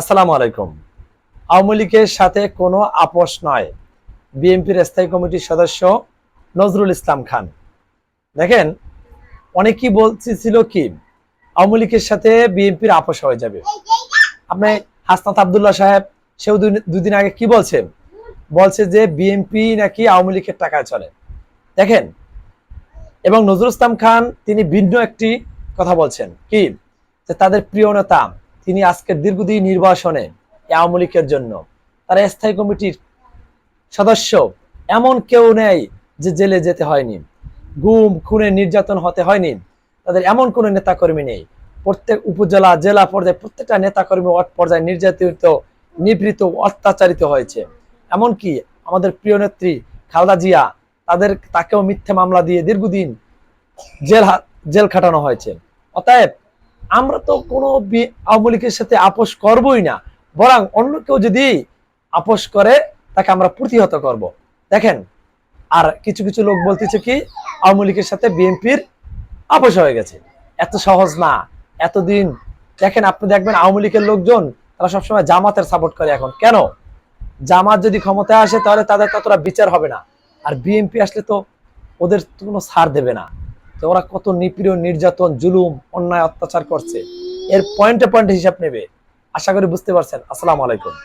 আসসালামু আলাইকুম। আওয়ামী লীগের সাথে কোনো আপোষ নয়। বিএনপির স্থায়ী কমিটির সদস্য নজরুল ইসলাম খান। দেখেন, অনেকেই বলছিল কি, আওয়ামী লীগের সাথে বিএনপির আপোষ হয়ে যাবে। আপনি হাসনাত আবদুল্লাহ সাহেব, সেও দুদিন আগে কি বলছেন বলছে যে বিএনপি নাকি আওয়ামী লীগের টাকায় চলে। দেখেন, এবং নজরুল ইসলাম খান তিনি ভিন্ন একটি কথা বলছেন। কি? যে তাদের প্রিয় নেতা তিনি আজকের দীর্ঘদিন নির্বাসনে আওয়ামী লীগের জন্য। তারা স্থায়ী কমিটির সদস্য এমন কেউ নেই যে জেলে যেতে হয়নি। গুম খুনে নির্যাতন হতে হয়নি। তাদের এমন কোনো নেতাকর্মী নেই। প্রত্যেক উপজেলা, জেলা পর্যায়ে প্রত্যেকটা নেতাকর্মী ওয়ার্ড পর্যায়ে নির্যাতিত নিবৃত অত্যাচারিত হয়েছে। এমনকি আমাদের প্রিয় নেত্রী খালদা জিয়া, তাদের, তাকেও মিথ্যে মামলা দিয়ে দীর্ঘদিন জেল জেল খাটানো হয়েছে। অতএব আমরা তো কোনো আওয়ামী লীগের সাথে আপোষ করবই না। বরং অন্য কেউ যদি আপোষ করে, তাকে আমরা প্রতিহত করব। দেখেন, আর কিছু কিছু লোক বলতেছে কি, আওয়ামী লীগের সাথে বিএনপির আপোষ হয়ে গেছে। এত সহজ না। এতদিন, দেখেন আপনি দেখবেন আওয়ামী লীগের লোকজন, তারা সবসময় জামাতের সাপোর্ট করে এখন। কেন? জামাত যদি ক্ষমতায় আসে, তাহলে তাদের ততটা বিচার হবে না। আর বিএনপি আসলে তো ওদের কোনো ছাড় দেবে না। যে ওরা কত নিপীড়, নির্যাতন, জুলুম, অন্যায়, অত্যাচার করছে। এর পয়েন্টে পয়েন্টে হিসাব নেবে। আশা করি বুঝতে পারছেন। আসসালামু আলাইকুম।